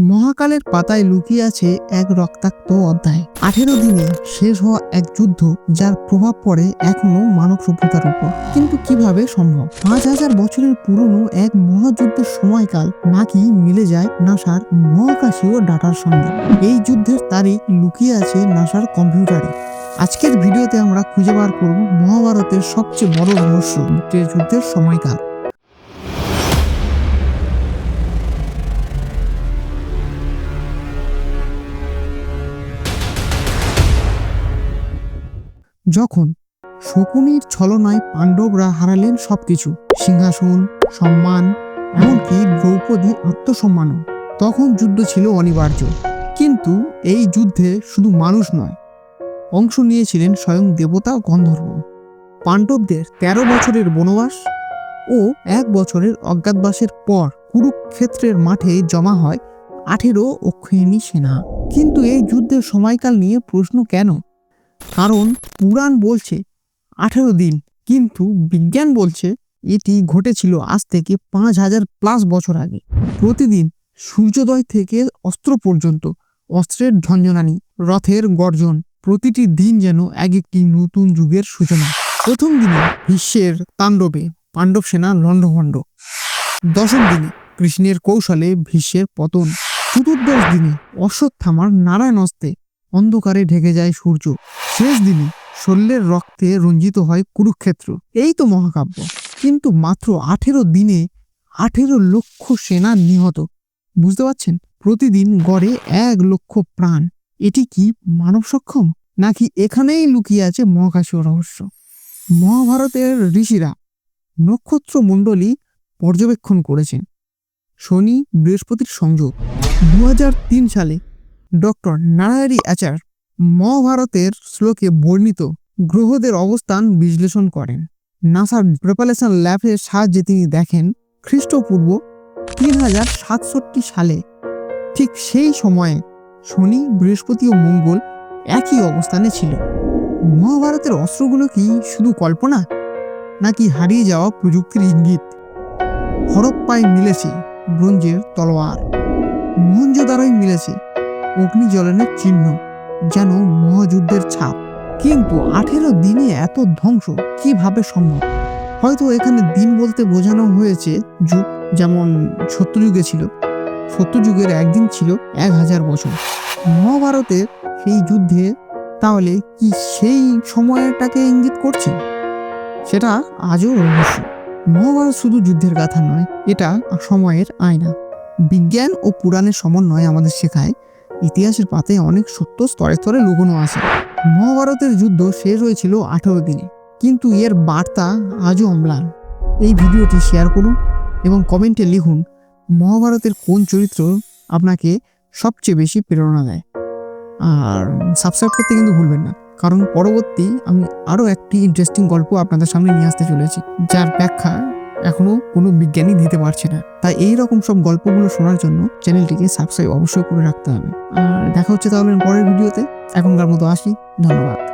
মহাকালের পাতায় লুকিয়ে আছে এক রক্তাক্ত অধ্যায়। আঠেরো দিনে শেষ হওয়া এক যুদ্ধ যার প্রভাব পড়ে এখনও মানব সভ্যতার উপর। কিন্তু কীভাবে সম্ভব? পাঁচ হাজার বছরের পুরনো এক মহাযুদ্ধের সময়কাল নাকি মিলে যায় নাসার মহাকাশীয় ডাটার সঙ্গে। এই যুদ্ধের তারিখ লুকিয়ে আছে নাসার কম্পিউটারে। আজকের ভিডিওতে আমরা খুঁজে বার করব মহাভারতের সবচেয়ে বড় রহস্য। যুদ্ধের সময়কাল। যখন শকুনির ছলনায় পাণ্ডবরা হারালেন সবকিছু, সিংহাসন, সম্মান, এমনকি দ্রৌপদীর আত্মসম্মানও, তখন যুদ্ধ ছিল অনিবার্য। কিন্তু এই যুদ্ধে শুধু মানুষ নয়, অংশ নিয়েছিলেন স্বয়ং দেবতা গন্ধর্ব। পাণ্ডবদের তেরো বছরের বনবাস ও এক বছরের অজ্ঞাতবাসের পর কুরুক্ষেত্রের মাঠে জমা হয় আঠেরো অক্ষয়িনী সেনা। কিন্তু এই যুদ্ধের সময়কাল নিয়ে প্রশ্ন কেন? কারণ পুরাণ বলছে আঠেরো দিন, কিন্তু বিজ্ঞান বলছে এটি ঘটেছিল আজ থেকে পাঁচ হাজার প্লাস বছর আগে। প্রতিদিন সূর্যোদয় থেকে অস্ত্র পর্যন্ত, অস্ত্রের ঝঞ্ঝনানি, রথের গর্জন, প্রতিটি দিন যেন এক একটি নতুন যুগের সূচনা। প্রথম দিনে বিশ্বের তাণ্ডবে পাণ্ডব সেনা লণ্ডভণ্ড দশম দিনে কৃষ্ণের কৌশলে ভীষ্মের পতন। চতুর্দশ দিনে অশ্বত্থামার নারায়ণ অস্তে অন্ধকারে ঢেকে যায় সূর্য। শেষ দিনে শল্যের রক্তে রঞ্জিত হয় কুরুক্ষেত্র। এই তো মহাকাব্য। কিন্তু মাত্র আঠেরো দিনে আঠেরো লক্ষ সেনা নিহত। বুঝতে পারছেন? প্রতিদিন গড়ে এক লক্ষ প্রাণ। এটি কি মানব সক্ষম? নাকি এখানেই লুকিয়ে আছে মহাকাশীয় রহস্য? মহাভারতের ঋষিরা নক্ষত্র মণ্ডলী পর্যবেক্ষণ করেছেন। শনি বৃহস্পতির সংযোগ। দু হাজার তিন সালে ডক্টর নারায়ণী আচার মহাভারতের শ্লোকে বর্ণিত গ্রহদের অবস্থান বিশ্লেষণ করেন। নাসার প্রেপারেশন ল্যাবের সাহায্যে তিনি দেখেন, খ্রিস্টপূর্ব তিন হাজার সাতষট্টি সালে ঠিক সেই সময়ে শনি, বৃহস্পতি ও মঙ্গল একই অবস্থানে ছিল। মহাভারতের অস্ত্রগুলো কি শুধু কল্পনা, নাকি হারিয়ে যাওয়া প্রযুক্তির ইঙ্গিত? হরপ্পায় মিলেছে ব্রোঞ্জের তলোয়ার মহেঞ্জোদারোয় মিলেছে অগ্নিজ্বলনের চিহ্ন, যেন মহাযুদ্ধের ছাপ। কিন্তু আঠেরো দিনে এত ধ্বংস কীভাবে সম্ভব? হয়তো এখানে দিন বলতে বোঝানো হয়েছে যুগ, যেমন সত্যযুগে ছিল। সত্যযুগের একদিন ছিল এক হাজার বছর। মহাভারতের সেই যুদ্ধে তাহলে কি সেই সময়টাকে ইঙ্গিত করছে? সেটা আজও রহস্য। মহাভারত শুধু যুদ্ধের কথা নয়, এটা সময়ের আয়না। বিজ্ঞান ও পুরাণের সমন্বয় আমাদের শেখায় ইতিহাসের পাতে অনেক সত্য স্তরে স্তরে লুকোনো আছে। মহাভারতের যুদ্ধ শেষ হয়েছিল আঠেরো দিনে, কিন্তু এর বার্তা আজও অম্লান। এই ভিডিওটি শেয়ার করুন এবং কমেন্টে লিখুন, মহাভারতের কোন চরিত্র আপনাকে সবচেয়ে বেশি প্রেরণা দেয়? আর সাবস্ক্রাইব করতে কিন্তু ভুলবেন না, কারণ পরবর্তী আমি আরও একটি ইন্টারেস্টিং গল্প আপনাদের সামনে নিয়ে আসতে চলেছি, যার ব্যাখ্যা এখনও কোনো বিজ্ঞানী দিতে পারছে না। তাই এই রকম সব গল্পগুলো শোনার জন্য চ্যানেলটিকে সাবস্ক্রাইব অবশ্যই করে রাখতে হবে। আর দেখা হচ্ছে তাহলে পরের ভিডিওতে। এখনকার মতো আসি। ধন্যবাদ।